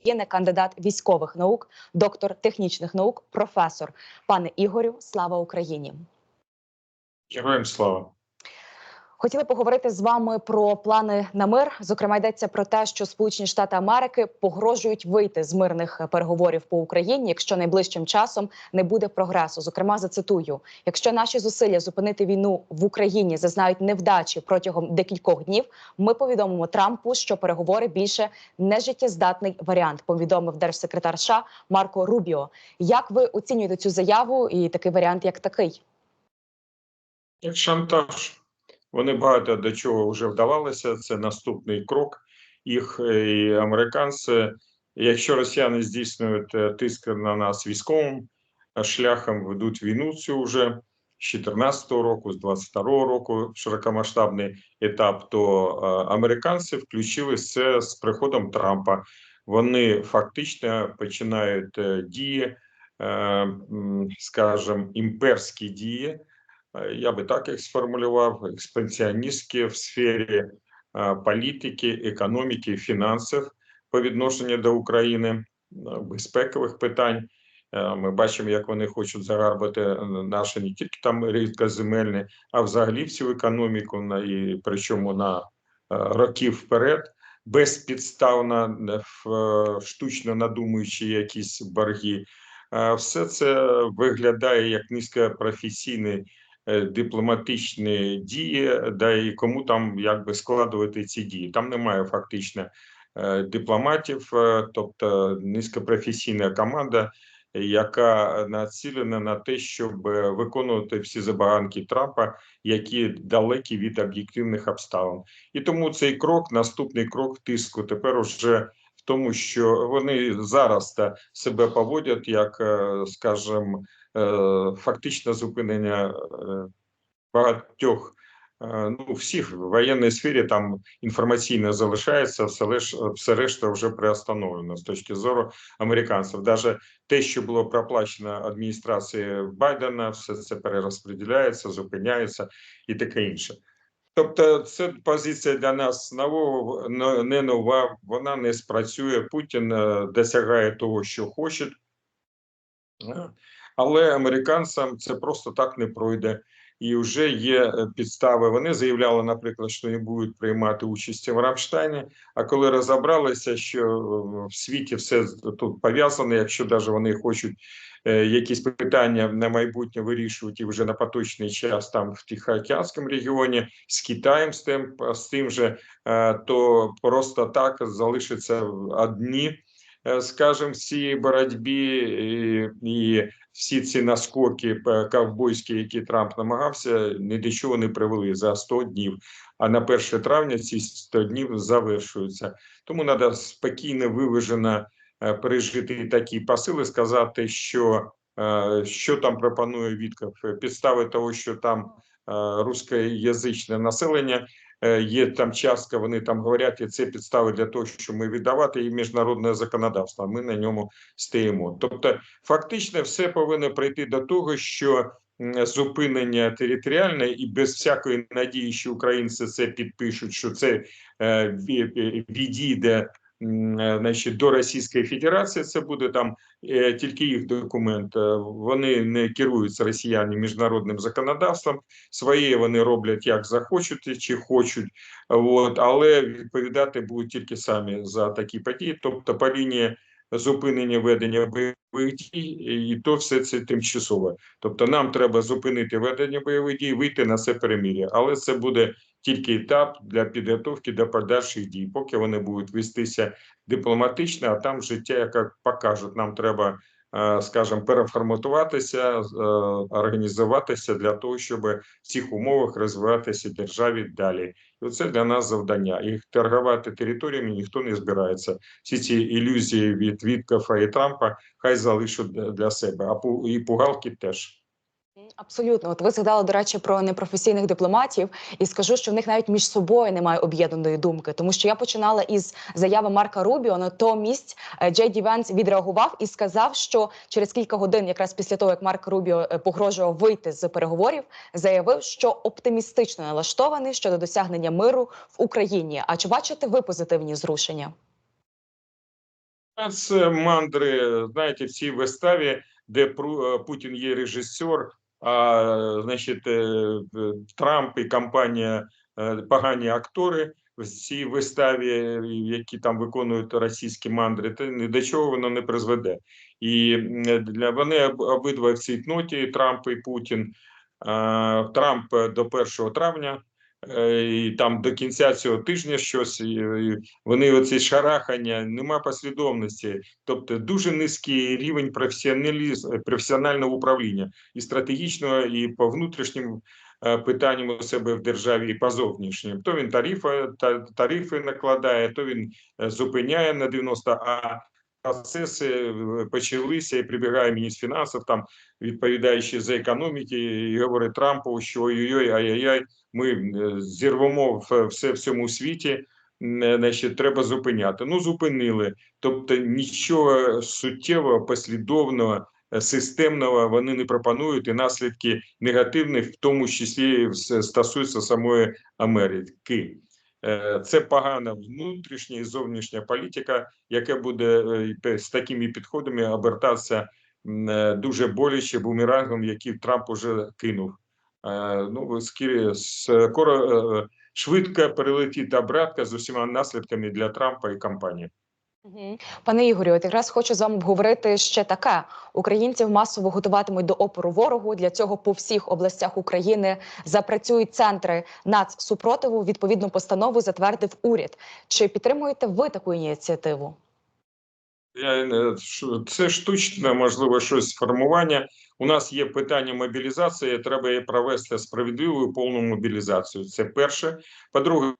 України, кандидат військових наук, доктор технічних наук, професор. Пане Ігорю, слава Україні! Героям слава. Хотіли поговорити з вами про плани на мир. Зокрема, йдеться про те, що Сполучені Штати Америки погрожують вийти з мирних переговорів по Україні, якщо найближчим часом не буде прогресу. Зокрема, зацитую: якщо наші зусилля зупинити війну в Україні зазнають невдачі протягом декількох днів, ми повідомимо Трампу, що переговори більше не життєздатний варіант. Повідомив держсекретар США Марко Рубіо. Як ви оцінюєте цю заяву і такий варіант, як такий? Як шантаж. Вони багато до чого вже вдавалися. Це наступний крок їх е, і американці. Якщо росіяни здійснюють е, тиск на нас військовим е, шляхом, ведуть війну цю вже з 2014 року, з 22-го року широкомасштабний етап, то американці включили це з приходом Трампа. Вони фактично починають дії, скажімо, імперські дії. Е, я би так їх сформулював, експансіоністські в сфері е, політики, економіки, фінансів по відношенню до України, е, безпекових питань. Ми бачимо, як вони хочуть загарбати наші не тільки там рідкоземельні, а взагалі всю економіку, і причому на роки вперед, безпідставно штучно надумуючи якісь борги. Все це виглядає як низькопрофесійний Е, дипломатичні дії, да і кому там якби складувати ці дії. Там немає фактично е, дипломатів, е, тобто низькопрофесійна команда, яка націлена на те, щоб виконувати всі забаганки Трампа, які далекі від об'єктивних обставин. І тому цей крок, наступний крок тиску, тепер уже. В тому, що вони зараз себе поводять як, скажімо, Е, фактично зупинення е, багатьох. Е, ну, всіх в воєнній сфері там інформаційно залишається, все лиш, все решта вже приостановлено з точки зору американців. Навіть те, що було проплачено адміністрацією Байдена, все це перерозподіляється, зупиняється і таке інше. Тобто, це позиція для нас нового не нова, вона не спрацює. Путін досягає того, що хоче але американцям це просто так не пройде. І вже є е, підстави. Вони заявляли, наприклад, що не будуть приймати участь в Рамштайні. А коли розібралися, що е, в світі все тут пов'язане, якщо навіть вони хочуть е, якісь питання на майбутнє вирішувати вже на поточний час, там в Тихоокеанському регіоні з Китаєм з тим з тим же, то просто так залишиться одні. Скажем, всі боротьбі і, і всі ці наскоки е, ковбойські, які Трамп намагався, ні до чого не привели за 100 днів. А на 1 травня ці 100 днів завершуються. Тому треба спокійно виважено е, пережити такі посили, сказати, що е, що там пропонує Вітков, підстави того, що там рускоязичне населення. Е, є там частка, вони там говорять, і це підстави для того, що ми віддавати і міжнародне законодавство. Ми на ньому стоїмо. Тобто, фактично, все повинно прийти до того, що зупинення територіальне і без всякої надії, що українці це підпишуть, що це е, відійде значить, до Російської Федерації. Це буде там е, тільки їх документ. Е, вони не керуються росіяни міжнародним законодавством. Своє вони роблять як захочуть чи хочуть, от але відповідати будуть тільки самі за такі події, тобто по лінії. Зупинення ведення бойових дій, і то все це тимчасове. Тобто, нам треба зупинити ведення бойових дій, вийти на це перемір'я, але це буде тільки етап для підготовки до подальших дій, поки вони будуть вестися дипломатично, а там життя, як покажуть, нам треба, е, скажімо, переформатуватися, е, організуватися для того, щоб в цих умовах розвиватися державі далі. І це для нас завдання. І торгувати територіями ніхто не збирається. Всі ці ілюзії від Віткафа і Трампа хай залишать для себе, а і пугалки теж. Абсолютно, от ви згадали до речі про непрофесійних дипломатів, і скажу, що в них навіть між собою немає об'єднаної думки, тому що я починала із заяви Марка Рубіо. Натомість е, Джей Ді Венс відреагував і сказав, що через кілька годин, якраз після того як Марк Рубіо е, погрожував вийти з переговорів, заявив, що оптимістично налаштований щодо досягнення миру в Україні. А чи бачите ви позитивні зрушення? Це мандри, знаєте, в цій виставі, де е, Путін є режисер, а значить, е, е, Трамп і компанія е, погані актори в цій виставі, е, які там виконують російські мандри, то ні до чого воно не призведе. І для вони обидва в цій ноті, Трамп і Путін. Трамп е, до 1 травня. Е, І там до кінця цього тижня щось і- вони оці шарахання, нема послідовності, тобто дуже низький рівень професіоналізм, професіонального управління і стратегічного, і по внутрішнім е, питанням у себе в державі, і по зовнішнім. То він тарифи, тарифи накладає, то він е, зупиняє на 90, а процеси почалися і прибігає міністр фінансів, там відповідаючи за економіки, і говорить Трампу, що ой-ой-ой, ай-яй-яй, ми е, зірвемо в- все в цьому світі. м, Значить, треба зупиняти. Ну, зупинили. Тобто нічого суттєвого, послідовного, е, системного вони не пропонують, і наслідки негативні, в тому числі стосуються самої Америки. Е, Це погана внутрішня і зовнішня політика, яка буде е, з такими підходами обертатися е, дуже боляче бумерангом, який Трамп уже кинув. Е, Ну, скорі- скоро е, швидко перелетить обратка з усіма наслідками для Трампа і компанії. Пане Ігорю, от якраз хочу з вами обговорити ще таке: українців масово готуватимуть до опору ворогу. Для цього по всіх областях України запрацюють центри нацсупротиву. Відповідну постанову затвердив уряд. Чи підтримуєте ви таку ініціативу? Я, е, Це штучне, можливо, щось формування. У нас є питання мобілізації. Треба провести справедливу повну мобілізацію. Це перше. По-друге,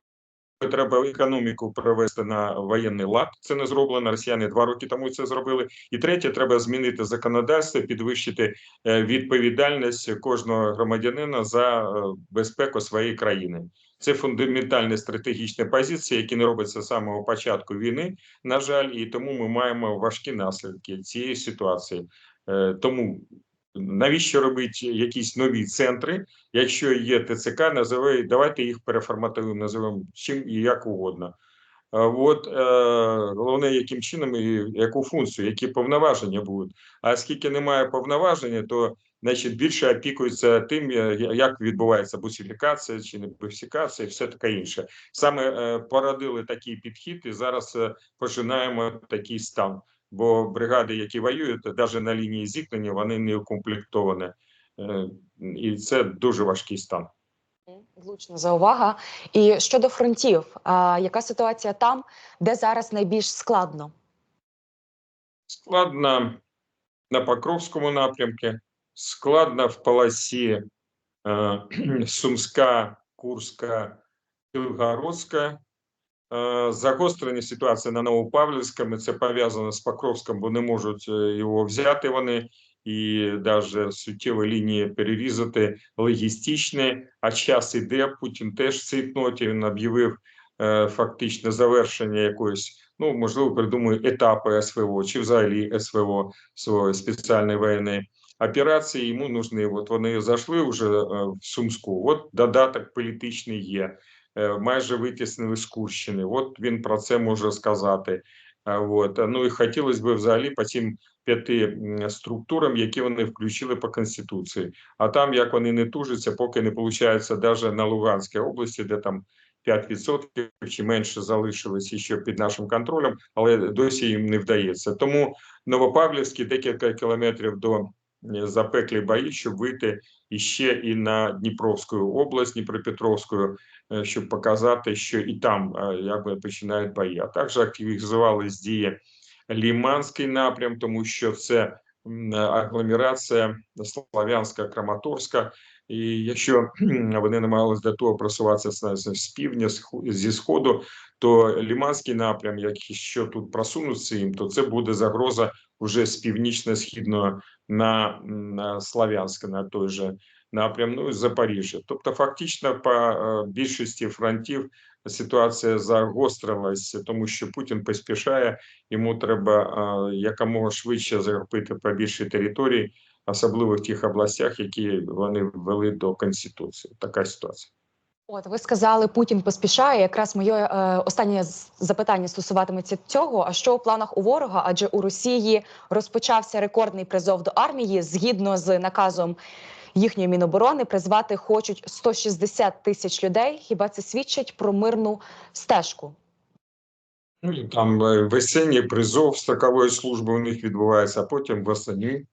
треба економіку провести на воєнний лад. Це не зроблено. Росіяни два роки тому це зробили. І третє, треба змінити законодавство, підвищити е, відповідальність кожного громадянина за е, безпеку своєї країни. Це фундаментальні стратегічні позиції, які не робляться з самого початку війни. На жаль, і тому ми маємо важкі наслідки цієї ситуації. Е, Тому навіщо робити якісь нові центри, якщо є ТЦК, називай, давайте їх переформатуємо, називаємо чим і як угодно. Е, От е, головне, яким чином і яку функцію, які повноваження будуть. А оскільки немає повноваження, то значить більше опікується тим, е, як відбувається бусифікація чи не бусифікація, і все таке інше. Саме е, породили такий підхід, і зараз е, починаємо такий стан. Бо бригади, які воюють, навіть на лінії зіткнення, вони не укомплектовані. І це дуже важкий стан. Влучна заувага. І щодо фронтів, а, яка ситуація там, де зараз найбільш складно? Складно на Покровському напрямку, складно в полосі е, Сумська, Курська, Білгородська. Загострення ситуації на Новопавлівському. Це пов'язано з Покровськом, бо не можуть його взяти вони і навіть суттєві лінії перерізати логістичні. А час іде. Путін теж в цій ноті він об'явив е, фактично завершення якоїсь. Ну, можливо, придумує етапи СВО чи взагалі СВО своєї спеціальної воєнної операції. Йому нужні. От вони зайшли вже е, в Сумську. От додаток політичний є. Е, Майже витіснили з Курщини. От він про це може сказати. От. Ну і хотілося б взагалі по цим п'яти структурам, які вони включили по Конституції. А там, як вони не тужаться, поки не виходить навіть на Луганській області, де там 5% чи менше залишилось ще під нашим контролем, але досі їм не вдається. Тому Новопавлівський декілька кілометрів до запеклі бої, щоб вийти іще і на Дніпровську область, Дніпропетровську, е, щоб показати, що і там е, якби починають бої. А також активізувались дії Ліманський напрям, тому що це агломерація Слов'янська, Краматорська. І якщо вони намагалися до того просуватися з, півдня, зі сходу, то Ліманський напрям, якщо тут просунуться їм, то це буде загроза вже з північно-східного на, на Славянське, на той же напрям, ну і Запоріжжя. Тобто, фактично, по е, більшості фронтів ситуація загострилася, тому що Путін поспішає, йому треба е, якомога швидше захопити по більшій території, особливо в тих областях, які вони ввели до Конституції. Така ситуація. От ви сказали, Путін поспішає. Якраз моє е, останнє запитання стосуватиметься цього. А що у планах у ворога? Адже у Росії розпочався рекордний призов до армії. Згідно з наказом їхньої міноборони, призвати хочуть 160 тисяч людей. Хіба це свідчить про мирну стежку? Ну, там е, весенній призов строкової служби у них відбувається, а потім восени.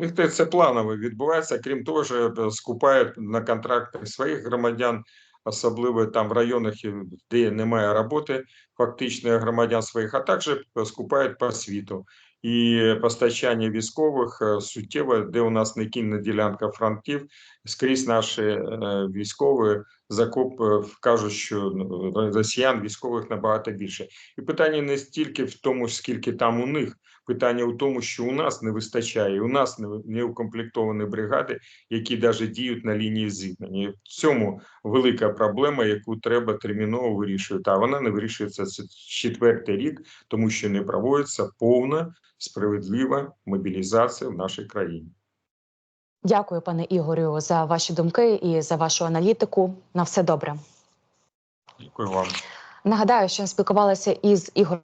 Них те- це планово відбувається. Крім того, що е, скупають на контракти своїх громадян, особливо там в районах, е, де немає роботи фактичних громадян своїх, а також скупають по світу. І постачання військових е, суттєво, де у нас не кінна ділянка фронтів, скрізь наші е, військові закуп е, кажуть, що ну, росіян військових набагато більше. І питання не стільки в тому, скільки там у них, питання у тому, що у нас не вистачає. У нас не, не укомплектовані бригади, які навіть діють на лінії зіткнення. І В цьому велика проблема, яку треба терміново вирішувати. А вона не вирішується четвертий рік, тому що не проводиться повна справедлива мобілізація в нашій країні. Дякую, пане Ігорю, за ваші думки і за вашу аналітику. На все добре. Дякую вам. Нагадаю, що спілкувалася із Ігорем.